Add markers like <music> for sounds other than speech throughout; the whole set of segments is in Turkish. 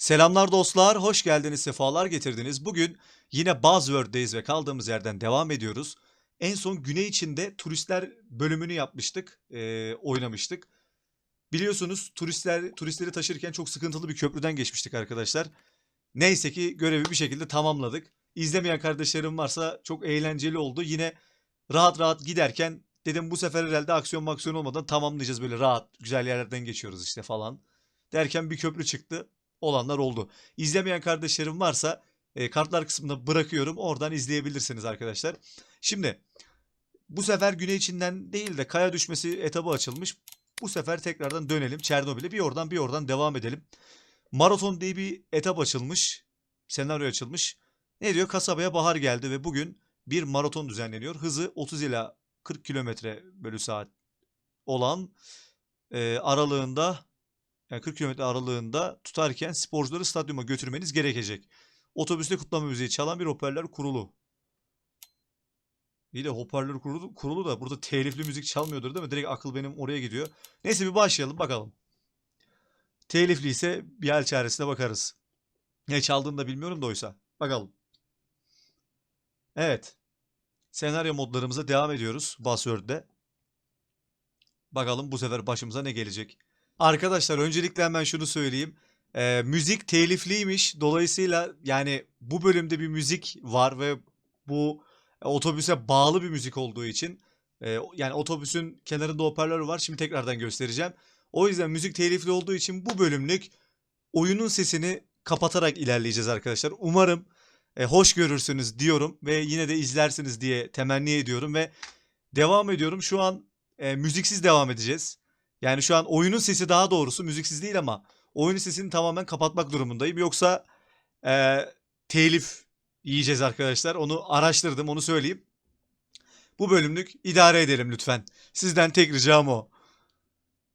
Selamlar dostlar, hoş geldiniz, sefalar getirdiniz. Bugün yine Buzzword'deyiz ve kaldığımız yerden devam ediyoruz. En son Güney içinde turistler bölümünü yapmıştık, eee, oynamıştık. Biliyorsunuz turistler turistleri taşırken çok sıkıntılı bir köprüden geçmiştik arkadaşlar. Neyse ki görevi bir şekilde tamamladık. İzlemeyen kardeşlerim varsa çok eğlenceli oldu. Yine rahat rahat giderken dedim bu sefer herhalde aksiyon maksiyon olmadan tamamlayacağız böyle rahat güzel yerlerden geçiyoruz işte falan. Derken bir köprü çıktı. Olanlar oldu. İzlemeyen kardeşlerim varsa e, kartlar kısmında bırakıyorum. Oradan izleyebilirsiniz arkadaşlar. Şimdi bu sefer güney içinden değil de kaya düşmesi etabı açılmış. Bu sefer tekrardan dönelim Çernobil'e. Bir oradan bir oradan devam edelim. Maraton diye bir etap açılmış. Senaryo açılmış. Ne diyor? Kasabaya bahar geldi ve bugün bir maraton düzenleniyor. Hızı 30 ila 40 kilometre bölü saat olan e, aralığında yani 40 kilometre aralığında tutarken sporcuları stadyuma götürmeniz gerekecek. Otobüste kutlama müziği çalan bir hoparlör kurulu. İyi de hoparlör kurulu, kurulu da burada telifli müzik çalmıyordur değil mi? Direkt akıl benim oraya gidiyor. Neyse bir başlayalım bakalım. Telifli ise bir el çaresine bakarız. Ne çaldığını da bilmiyorum da oysa. Bakalım. Evet. Senaryo modlarımıza devam ediyoruz Buzzword'de. Bakalım bu sefer başımıza ne gelecek. Arkadaşlar öncelikle hemen şunu söyleyeyim. Ee, müzik telifliymiş. Dolayısıyla yani bu bölümde bir müzik var ve bu e, otobüse bağlı bir müzik olduğu için e, yani otobüsün kenarında hoparlör var. Şimdi tekrardan göstereceğim. O yüzden müzik telifli olduğu için bu bölümlük oyunun sesini kapatarak ilerleyeceğiz arkadaşlar. Umarım e, hoş görürsünüz diyorum ve yine de izlersiniz diye temenni ediyorum ve devam ediyorum. Şu an e, müziksiz devam edeceğiz. Yani şu an oyunun sesi daha doğrusu müziksiz değil ama oyunun sesini tamamen kapatmak durumundayım. Yoksa e, telif yiyeceğiz arkadaşlar. Onu araştırdım onu söyleyeyim. Bu bölümlük idare edelim lütfen. Sizden tek ricam o.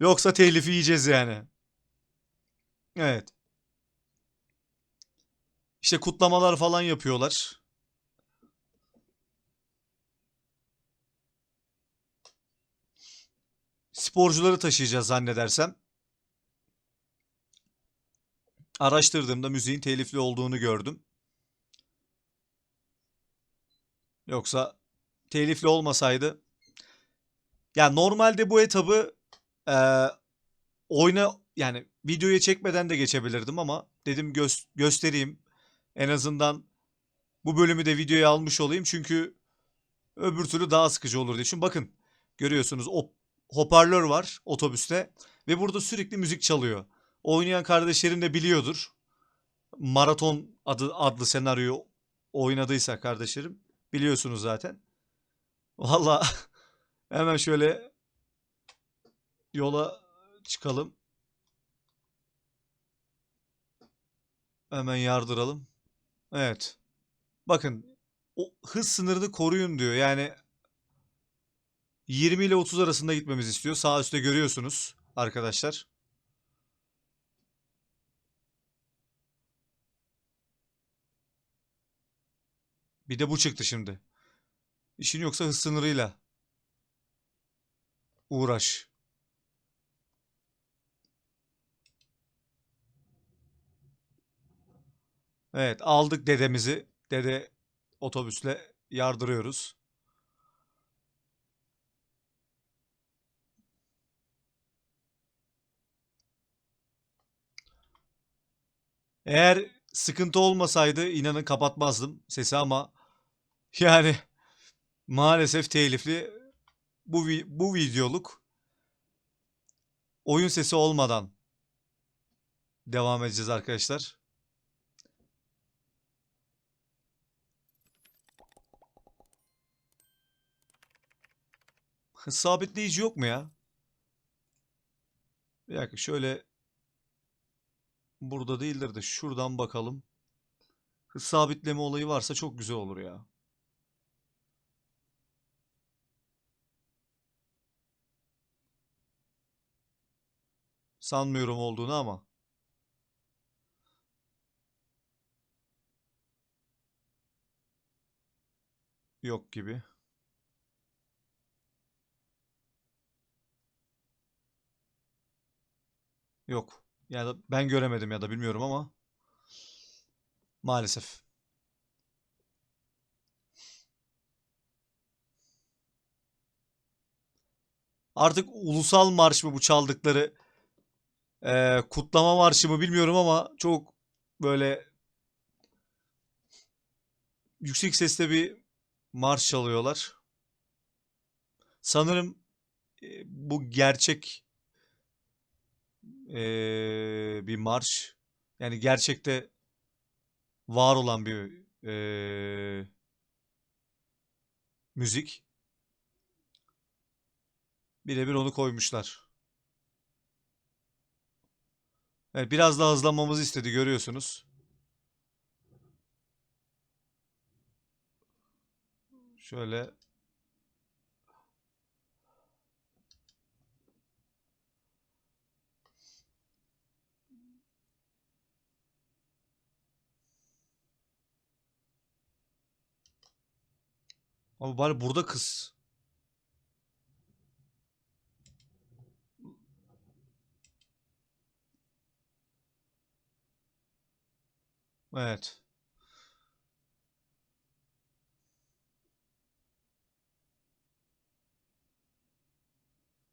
Yoksa telifi yiyeceğiz yani. Evet. İşte kutlamalar falan yapıyorlar. Sporcuları taşıyacağız zannedersem. Araştırdığımda müziğin telifli olduğunu gördüm. Yoksa telifli olmasaydı ya normalde bu etabı eee, oyna yani videoya çekmeden de geçebilirdim ama dedim gös- göstereyim. En azından bu bölümü de videoya almış olayım çünkü öbür türlü daha sıkıcı olur diye. Şimdi bakın görüyorsunuz o hoparlör var otobüste ve burada sürekli müzik çalıyor. Oynayan kardeşlerim de biliyordur. Maraton adı adlı senaryoyu oynadıysa kardeşlerim biliyorsunuz zaten. Valla <laughs> hemen şöyle yola çıkalım. Hemen yardıralım. Evet. Bakın o hız sınırını koruyun diyor. Yani 20 ile 30 arasında gitmemizi istiyor. Sağ üstte görüyorsunuz arkadaşlar. Bir de bu çıktı şimdi. İşin yoksa hız sınırıyla uğraş. Evet aldık dedemizi. Dede otobüsle yardırıyoruz. Eğer sıkıntı olmasaydı inanın kapatmazdım sesi ama yani maalesef telifli bu bu videoluk oyun sesi olmadan devam edeceğiz arkadaşlar. Sabitleyici yok mu ya? Bir dakika şöyle burada değildir de şuradan bakalım. Hız sabitleme olayı varsa çok güzel olur ya. Sanmıyorum olduğunu ama. Yok gibi. Yok. Yani ben göremedim ya da bilmiyorum ama. Maalesef. Artık ulusal marş mı bu çaldıkları eee, kutlama marşı mı bilmiyorum ama çok böyle yüksek sesle bir marş çalıyorlar. Sanırım e, bu gerçek e, bir marş. Yani gerçekte var olan bir e, müzik. Birebir onu koymuşlar. Evet, biraz daha hızlanmamızı istedi görüyorsunuz. Şöyle ama bari burada kız. Evet.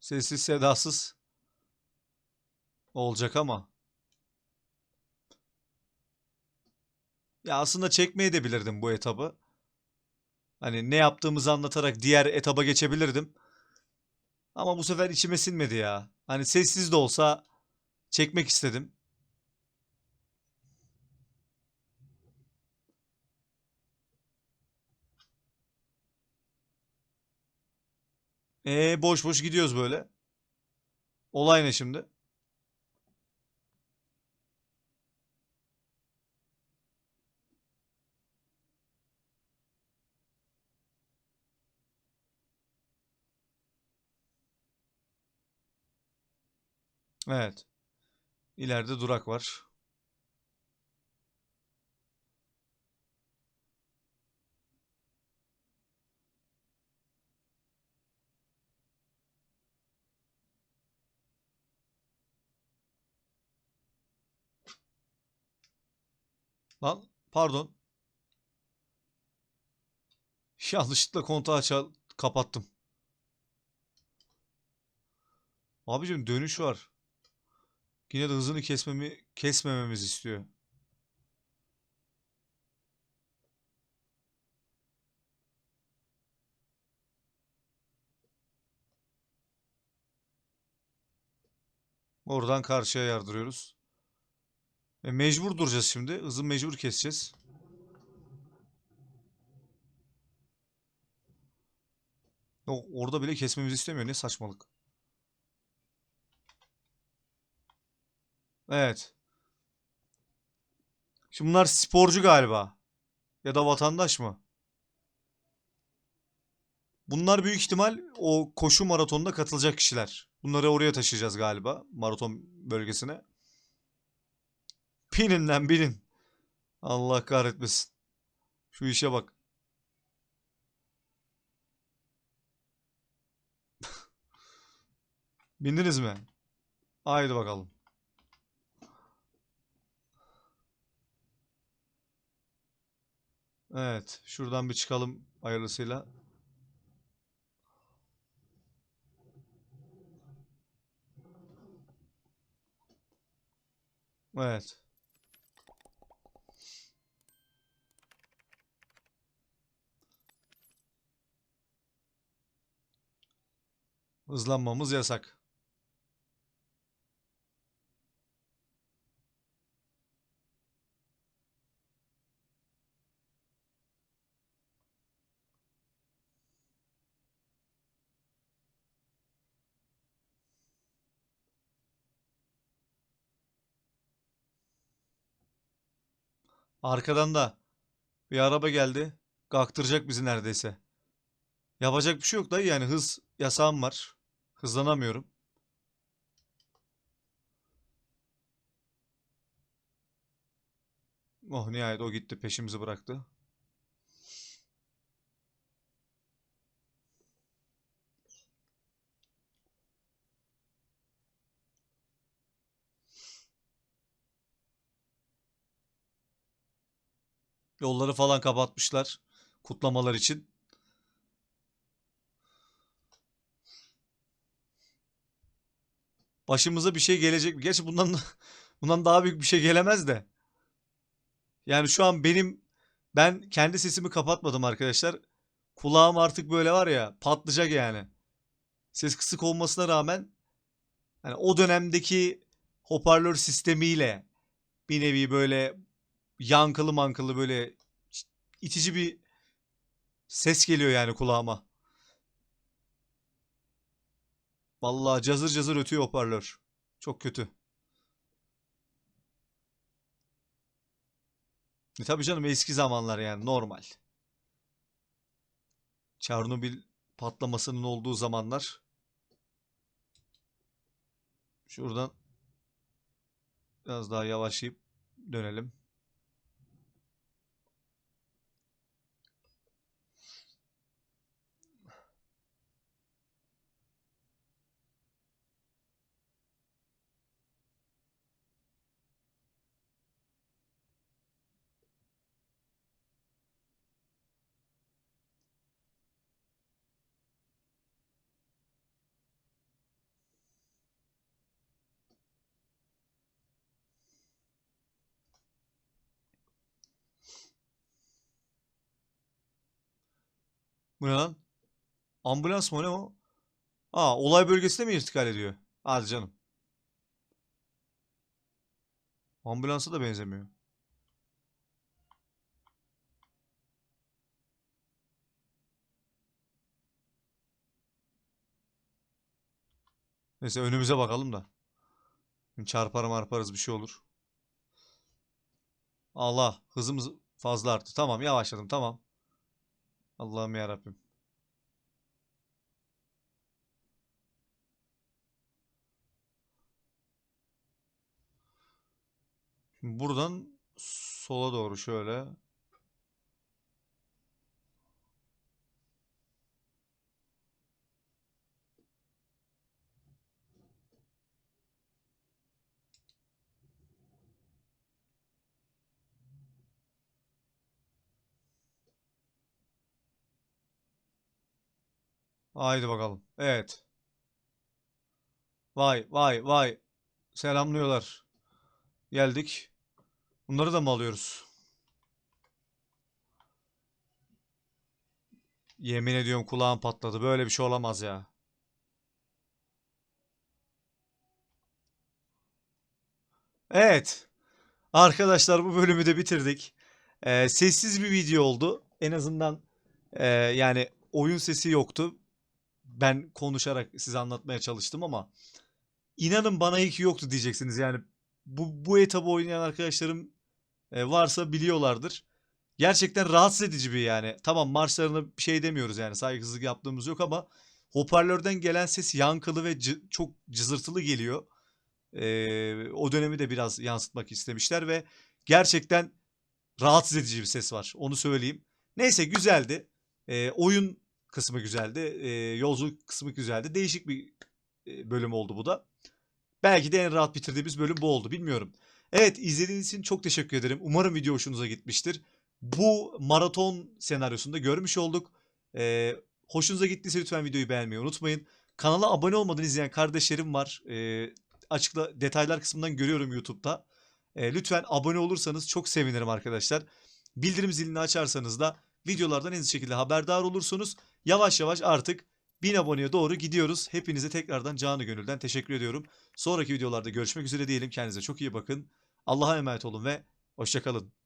Sessiz sedasız olacak ama. Ya aslında çekmeye de bilirdim bu etabı. Hani ne yaptığımızı anlatarak diğer etaba geçebilirdim. Ama bu sefer içime sinmedi ya. Hani sessiz de olsa çekmek istedim. E boş boş gidiyoruz böyle. Olay ne şimdi? Evet. İleride durak var. Lan pardon. <laughs> Yanlışlıkla kontağı çal kapattım. Abicim dönüş var. Yine de hızını kesmemi kesmememiz istiyor. Oradan karşıya yardırıyoruz. E, mecbur duracağız şimdi. Hızı mecbur keseceğiz. O, orada bile kesmemizi istemiyor. Ne saçmalık. Evet. Şimdi bunlar sporcu galiba. Ya da vatandaş mı? Bunlar büyük ihtimal o koşu maratonuna katılacak kişiler. Bunları oraya taşıyacağız galiba. Maraton bölgesine. Binin lan binin. Allah kahretmesin. Şu işe bak. <laughs> Bindiniz mi? Haydi bakalım. Evet. Şuradan bir çıkalım hayırlısıyla. Evet. Hızlanmamız yasak. Arkadan da bir araba geldi. Kalktıracak bizi neredeyse. Yapacak bir şey yok dayı yani hız yasağım var. Hızlanamıyorum. Oh nihayet o gitti peşimizi bıraktı. Yolları falan kapatmışlar kutlamalar için. Başımıza bir şey gelecek mi? Gerçi bundan <laughs> bundan daha büyük bir şey gelemez de. Yani şu an benim ben kendi sesimi kapatmadım arkadaşlar. Kulağım artık böyle var ya patlayacak yani. Ses kısık olmasına rağmen hani o dönemdeki hoparlör sistemiyle bir nevi böyle yankılı mankılı böyle itici bir ses geliyor yani kulağıma. Vallahi cazır cazır ötüyor hoparlör. Çok kötü. E tabii canım eski zamanlar yani normal. Çernobil patlamasının olduğu zamanlar. Şuradan biraz daha yavaşlayıp dönelim. Bu ne lan? Ambulans mı ne o? Aa olay bölgesine mi irtikal ediyor? Hadi canım. Ambulansa da benzemiyor. Neyse önümüze bakalım da. Çarpar marparız bir şey olur. Allah hızımız fazla arttı. Tamam yavaşladım tamam. Allah'ım ya Rabbim. Şimdi buradan sola doğru şöyle. Haydi bakalım. Evet. Vay vay vay. Selamlıyorlar. Geldik. Bunları da mı alıyoruz? Yemin ediyorum kulağım patladı. Böyle bir şey olamaz ya. Evet. Arkadaşlar bu bölümü de bitirdik. Ee, sessiz bir video oldu. En azından e, yani oyun sesi yoktu. Ben konuşarak size anlatmaya çalıştım ama inanın bana iyi ki yoktu diyeceksiniz. Yani bu, bu etabı oynayan arkadaşlarım e, varsa biliyorlardır. Gerçekten rahatsız edici bir yani. Tamam marşlarına bir şey demiyoruz yani saygısızlık yaptığımız yok ama hoparlörden gelen ses yankılı ve çok cızırtılı geliyor. E, o dönemi de biraz yansıtmak istemişler ve gerçekten rahatsız edici bir ses var. Onu söyleyeyim. Neyse güzeldi. E, oyun kısmı güzeldi. E, yolculuk kısmı güzeldi. Değişik bir e, bölüm oldu bu da. Belki de en rahat bitirdiğimiz bölüm bu oldu. Bilmiyorum. Evet izlediğiniz için çok teşekkür ederim. Umarım video hoşunuza gitmiştir. Bu maraton senaryosunda görmüş olduk. Ee, hoşunuza gittiyse lütfen videoyu beğenmeyi unutmayın. Kanala abone olmadan izleyen kardeşlerim var. Ee, açıkla detaylar kısmından görüyorum YouTube'da. Ee, lütfen abone olursanız çok sevinirim arkadaşlar. Bildirim zilini açarsanız da videolardan en hızlı şekilde haberdar olursunuz. Yavaş yavaş artık 1000 aboneye doğru gidiyoruz. Hepinize tekrardan canı gönülden teşekkür ediyorum. Sonraki videolarda görüşmek üzere diyelim. Kendinize çok iyi bakın. Allah'a emanet olun ve hoşçakalın.